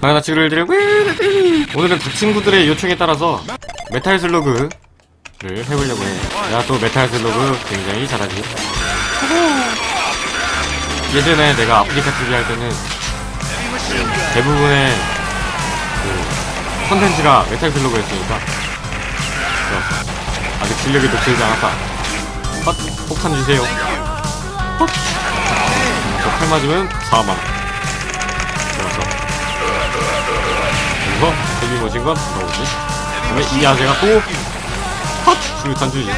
나나치를 드리고 오늘은 두 친구들의 요청에 따라서 메탈 슬로그를 해보려고 해. 내가 또 메탈 슬로그 굉장히 잘하지. 예전에 내가 아프리카 TV 할 때는 대부분의 그 컨텐츠가 메탈 슬로그였으니까. 아직 실력이 높지 않았다. 헛! 폭탄 주세요. 헛! 저칼 맞으면 4만 그래서 재미 모신 건 나오지. 그다음에 이 아재가 또 헛! 수류탄 주지.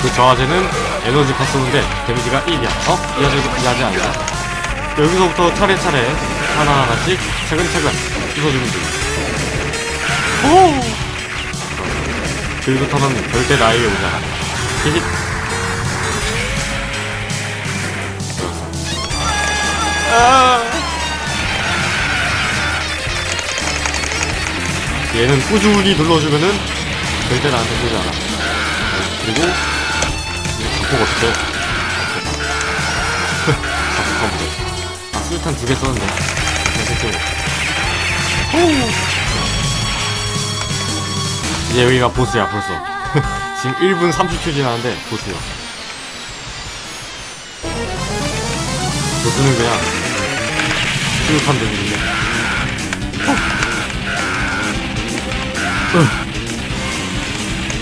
그저 아재는 에너지 파스인데 데미지가 1이야. 어? 이 아재, 이 아재 아니다. 여기서부터 차례차례 하나하나씩 차근차근 부숴주면 돼. 오! 그부터는 절대 나에게 오지 않아. 히힛. 아! 얘는 꾸준히 눌러주면은 절대 나한테 오지 않아. 그리고 이거 각복 어떻게? 각복 어떻게? 아 수류탄 두 개 썼는데. 괜찮죠? 이제 여기가 보스야 벌써. 지금 1분 30초 지나는데 보스야. 보스는 그냥 수류탄 들리는데.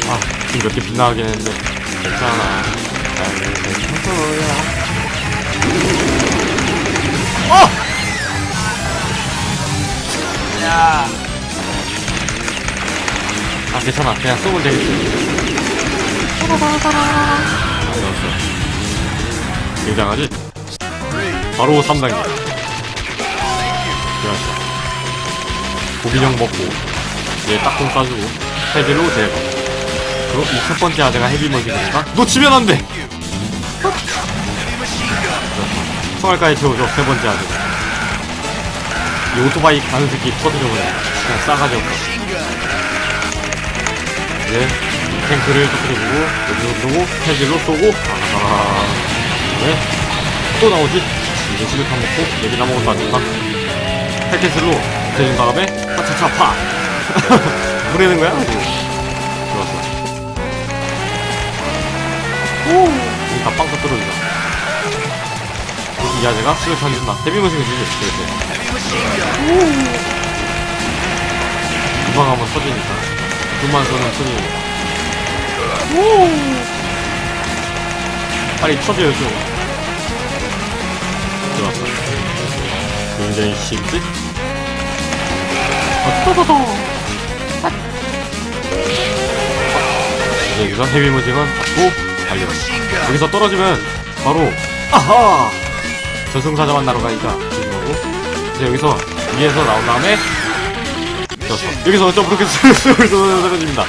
아, 지금 몇개 빗나가긴 했는데, 괜찮아. 나는 괜찮아요. 어! 야, 아, 괜찮아. 그냥 쏘면 되겠지. 아, 넣었어. 굉장하지? 바로 3단계. 좋았어. 고기령 먹고, 얘 딱콩 싸주고, 헤비로 제거. 그리고 이 첫 번째 아재가 헤비 머신이니까 놓치면 안 돼! 총알까지 채워줘, 세 번째 아재. 이 오토바이 가는 새끼 터뜨려버려. 그냥 싸가지 없어. 이제 탱크를 터뜨려주고, 여기서 쏘고, 헤비로 쏘고, 아, 네. 또 나오지? 이제 수류탄 먹고, 얘기 나 먹어도 안 된다. 패켓으로 대준 다음에, 파차차 파! 보내는 거야? 아주. 좋았어. 오! 여기 다빵 터뜨려주자. 이 아재가 수류탄 준다. 데뷔머신을 주지, 그렇게. 금방 한번 터지니까. 그만 쏘는 손이니까. 빨리 터져요, 좀. 좋았어. 굉장히 쉽지? 어, 떠떠떠. 이제 여기서 헤비 무직은 잡고 달려. 여기서 떨어지면 바로 아하 저승사자 만나러 가니까 이거고. 이제 여기서 위에서 나온 다음에 좋았어. 여기서 점프로켓 떨어집니다.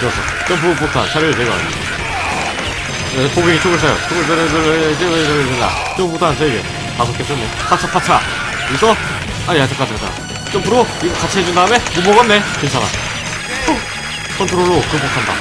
좋았어. 점프 폭탄 차를 제거합니다. 네, 포빙이 총을 쏴요. 총을 쏘려쏘려쏘려쏘려 총 폭탄 3개. 다섯 개 쏘네. 파차 파차. 여기서 아야 잠깐 잠깐. 점프로 이거 같이 해준 다음에 못 먹었네. 괜찮아. 후. 컨트롤로 극복한다.